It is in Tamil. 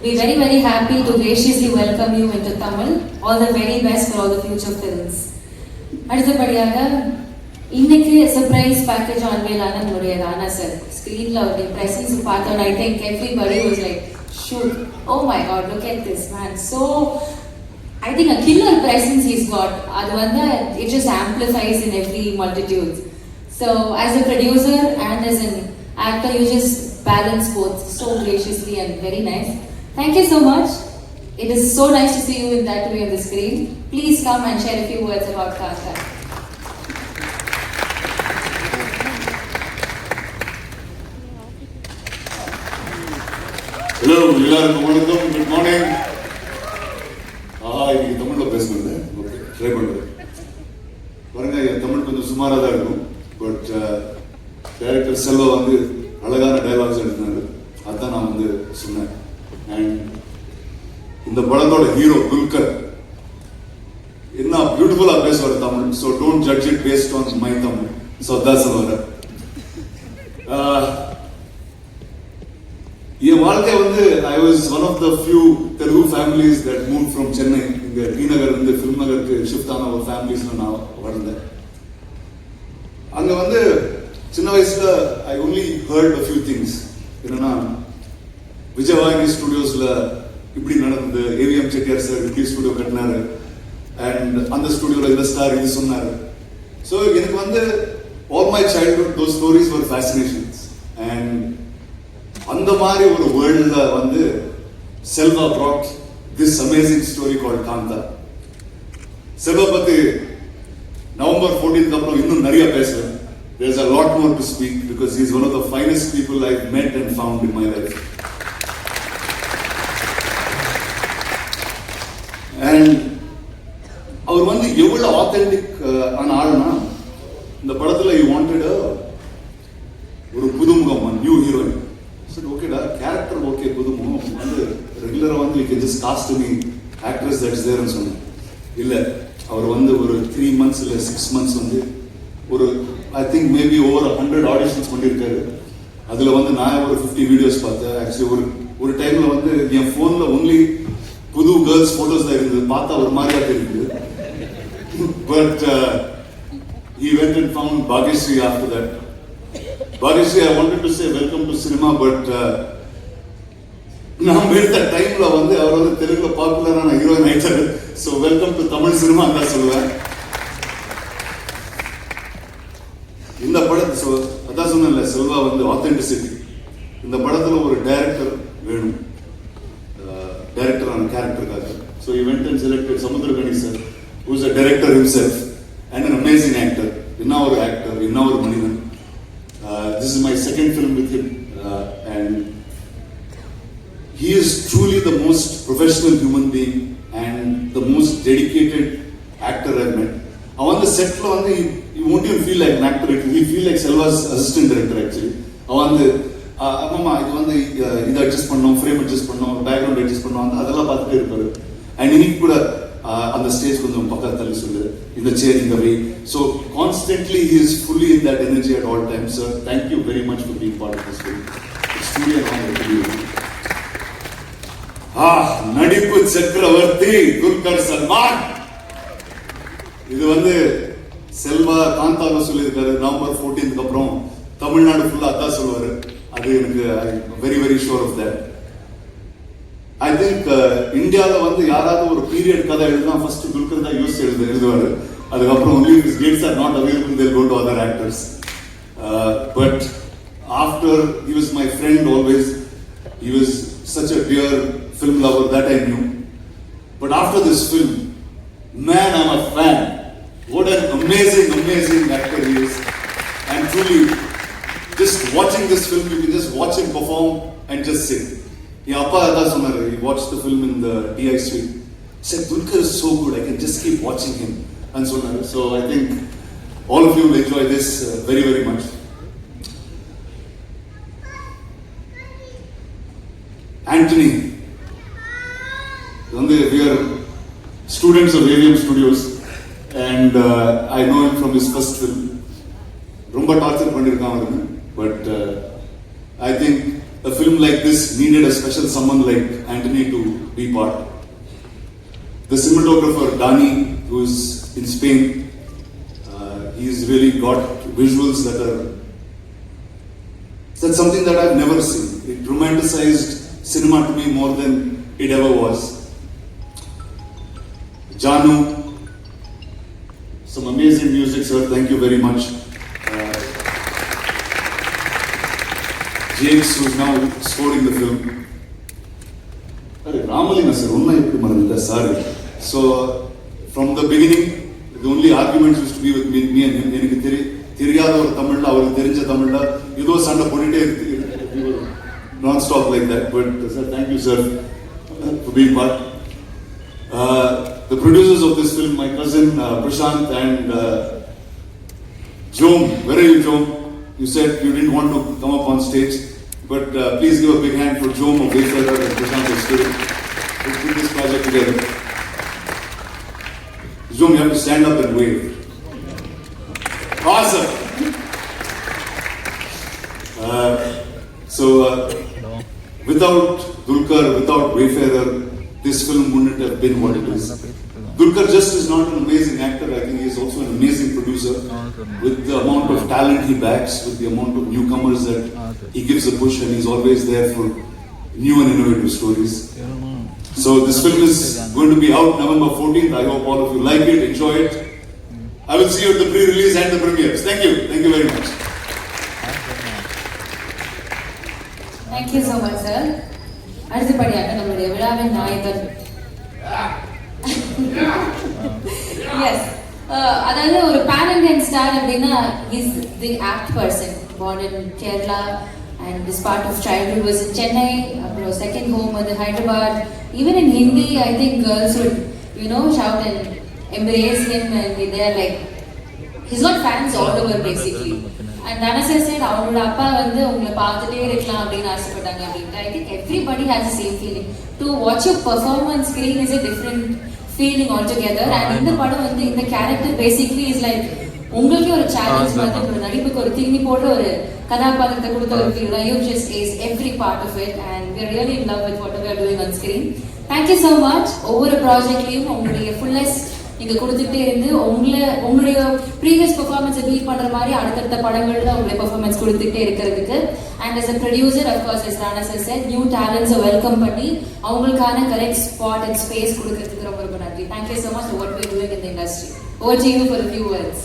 We're very, very happy to graciously welcome you into Tamil. All the very best for all the future films. அடுத்தபடியாக இன்னைக்கு சர்ப்ரைஸ் பேக்கேஜ் ஆன்வேல் ஆன நம்முடைய ராணா சார் ஸ்க்ரீன்ல அவருடைய பிரசன்ஸ் பார்த்தோம் I think everybody was like shoot oh my God look at this man so I think a killer presence is got அது வந்து it just amplifies in every multitude so as a producer and as an actor you just balance both so graciously and very nice. Thank you so much it is so nice to see you in that way on the screen please come and share a few words about Kanta hello எல்லாருக்கும் வணக்கம் குட் மார்னிங் ஆஹா இன்னைக்கு தமிழில் பேசுனது ஓகே ட்ரை பண்ணுறேன் பாருங்க என் தமிழ் கொஞ்சம் சுமாராக தான் இருக்கும் பட் டேரக்டர் செல்வா வந்து அழகான டைலாக்ஸ் எழுதினாரு அதான் நான் வந்து சொன்னேன் அண்ட் இந்த படத்தோட ஹீரோ துல்கர் என்ன பியூட்டிஃபுல்லா பேசுவார் Tamil. So don't judge it based on my Tamil. So அதான் சொல்லுவார் என் வாழ்க்கை வந்து I was one of the few Telugu families that move from Chennai இங்க டிநகர் இருந்து ஃபில்ம் நகருக்கு ஷிஃப்ட் ஆன ஒரு ஃபேமிலிஸ்ல நான் வளர்ந்தேன். அங்க வந்து சின்ன வயசுல I only heard a few things என்னன்னா விஜயவாகினி ஸ்டுடியோஸ்ல இப்படி நடந்தது ஏவிஎம் செட்டியார் சார் இப்படி ஸ்டுடியோ கட்டினாரு. அண்ட் அந்த ஸ்டுடியோல இந்த ஸ்டார் இது சொன்னாரு. ஸோ எனக்கு வந்து all my childhood though stories ஒரு ஃபேசினேஷன்ஸ் அண்ட் அந்த மாதிரி ஒரு வேர்ல்டில் வந்து Selva brought this amazing story call Kaantha Selva பத்தி நவம்பர் 14th அப்புறம் இன்னும் நிறைய பேசுவேன் there's a lot more to speak because he's one of the finest people I've met and found in my life and அவர் வந்து எவ்வளவு ஆத்தென்டிக் ஆன ஆளுனா இந்த படத்துல யூ வாண்டட் ஒரு புதுமுகம் நியூ ஹீரோயின் சரி ஓகேடா கேரக்டர் ஓகே புதுமுகம். வந்து ரெகுலரா வந்து you can just cast me actress that's தேர்னு சொன்னேன். இல்ல அவர் வந்து ஒரு த்ரீ மந்த்ஸ் இல்ல சிக்ஸ் மந்த்ஸ் வந்து ஒரு I think maybe over hundred auditions பண்ணியிருக்காரு அதுல வந்து நான் ஒரு ஃபிஃப்டி வீடியோஸ் பார்த்தேன். ஆக்சுவலி ஒரு ஒரு டைம்ல வந்து என் போன்ல ஒன்லி புது கேர்ள்ஸ் போட்டோஸ் தான் இருந்தது. பார்த்தா ஒரு மாதிரியா தெரியுது. But uh, he went and found Bhagyashree after that. Bhagyashree, I wanted to say welcome to cinema, but uh, நாம் எடுத்த டைம்ல வந்து அவர் வந்து தெலுங்குல பாப்புலரான ஹீரோயின் ஆயிட்டாரு. So welcome to Tamil cinema தான் சொல்லுவேன். இந்த படத்தை ஸோ அதான் சொன்னேன்ல செல்வா வந்து ஆத்தென்டிசிட்டி இந்த படத்தில் ஒரு டைரக்டர் வேணும். டைரக்டரான கேரக்டருக்காக so event and selected Samuthira Ganesan who's a director himself and an amazing actor. என்ன ஒரு actor, என்ன ஒரு மனிதன். Uh, this is my second film with him uh, and he is truly the most professional human being and the most dedicated actor I've met. அவன் வந்து செட்ல வந்து you won't even feel like an actor, he feel like Selva's assistant director actually. அவன் வந்து ஆஹ் ஆமாமா இது வந்து இதை அட்ஜஸ்ட் பண்ணோம் ஃப்ரேம் அட்ஜஸ்ட் பண்ணோம் பேக்ரவுண்ட் அட்ஜஸ்ட் பண்ணோம் அதெல்லாம் பார்த்துட்டே இருப்பாரு அண்ட் இன்னைக்கு கூட அந்த ஸ்டேஜ் கொஞ்சம் பக்கம் தள்ளி சொல்லு. இந்த சேர் இந்த வை so constantly he is fully in that energy at all time sir thank you very much for being part of this film ah நடிப்பு சக்கரவர்த்தி துல்கர் சல்மான். இது வந்து செல்வா காந்தாவை சொல்லியிருக்காரு நவம்பர் 14th அப்புறம். தமிழ்நாடு ஃபுல்லாக அதான் சொல்லுவாரு. அது எனக்கு very very sure of that I think இந்தியாவில் uh, வந்து யாராவது ஒரு பீரியட் கதை எழுதுனா ஃபர்ஸ்ட் துல்கர் தான் யோசிச்சு எழுது எழுதுவாரு அதுக்கப்புறம் only is dates are not available they'll go to other actors but after he was my friend always he was such a dear film lover that I knew but after this film man I'm a fan What an amazing, amazing actor he is. And truly, just watching this film, you can just watch him perform and just sing. என் அப்பா அதான் சொன்னாரு he watched the film in the DI suite. He said, Dulkar is so good, I can just keep watching him. And சொன்னாரு. So I think all of you will enjoy this uh, very, very much. Anthony. வந்து we are students of AVM Studios and uh, I know him from his first film. ரொம்ப டார்ச்சர் பண்ணியிருக்கான் அவருக்கு but I think a film like this needed a special someone like Anthony to be part. The cinematographer Dani, who is in Spain, uh, he's really got visuals that are that's something that I've never seen. It romanticized cinema to me more than it ever was. Janu, some amazing music, sir. Thank you very much. James, who's now scoring the film. Ramalina, sir உண்மை எப்படி மறந்துட்ட sorry so from the beginning இது only arguments use to be with me me எனக்கு தெரிய தெரியாத ஒரு தமிழ்ல அவருக்கு தெரிஞ்ச தமிழ்ல ஏதோ சண்டை போட்டுட்டே இருக்கு நான் stop like that but sir thank you sir to be part the producers of this film my cousin Prashanth and Jom, where are you, Jom? You said you didn't want to come up on stage, but uh, please give a big hand for Jom of Wayfarer and Prashant Spirit. Let's put this project together. Jom, you have to stand up and wave. Awesome! Uh, so, uh, without Dulkar, without Wayfarer, this film wouldn't have been what it is. Dulkar just is not an amazing actor. I think he is also an amazing producer. With the amount of talent he backs, with the amount of newcomers that he gives a push, and he's always there for new and innovative stories. So this film is going to be out November 14th. I hope all of you like it, enjoy it. I will see you at the pre-release and the premieres. Thank you. Thank you very much. Thank you so much, sir. அடுத்தபடியாக நம்மளுடைய விழாவின் நாயகன். எஸ் அதாவது ஒரு பேன் இண்டியன் ஸ்டார் அப்படின்னா is the act person born in Kerala and this part of childhood was in Chennai அப்புறம் செகண்ட் ஹோம் வந்து Hyderabad even in Hindi I think girls would you know shout and embrace him and they are like he's got fans all over basically. And தனசர் said அவங்களோட அப்பா வந்து உங்களை பார்த்துட்டே இருக்கலாம் அப்படின்னு ஆசைப்பட்டாங்க அப்படின்ட்டு. I think everybody has same feeling to watch you performance screen is a different feeling all together and இந்த படம் வந்து இந்த கேரக்டர் பேசிக்லி இஸ் லைக் உங்களுக்கே ஒரு சேலஞ்ச் மாதிரி ஒரு நடிப்புக்கு ஒரு திரும்பி போடுற ஒரு கதாபாத்திரத்தை கொடுத்த ஒரு ஃபீல் தான் you just ace every part of it and we really in love with what we are doing on screen thank you so much ஒவ்வொரு ப்ராஜெக்ட்லையும் உங்களுடைய ஃபுல்லஸ்ட் நீங்க கொடுத்துட்டே இருந்து உங்களை உங்களுடைய ப்ரீவியஸ் பெர்ஃபார்மன்ஸை பீட் பண்ற மாதிரி அடுத்தடுத்த படங்கள்ல உங்களுடைய பெர்ஃபார்மன்ஸ் கொடுத்துட்டே இருக்கிறதுக்கு. And as a producer of course is as Rana new டேலண்ட்ஸை welcome பண்ணி அவங்களுக்கான கரெக்ட் ஸ்பாட் அண்ட் ஸ்பேஸ் கொடுக்கறதுக்கு ரொம்ப ரொம்ப நன்றி. Thank you so much what we doing in industry over to for few words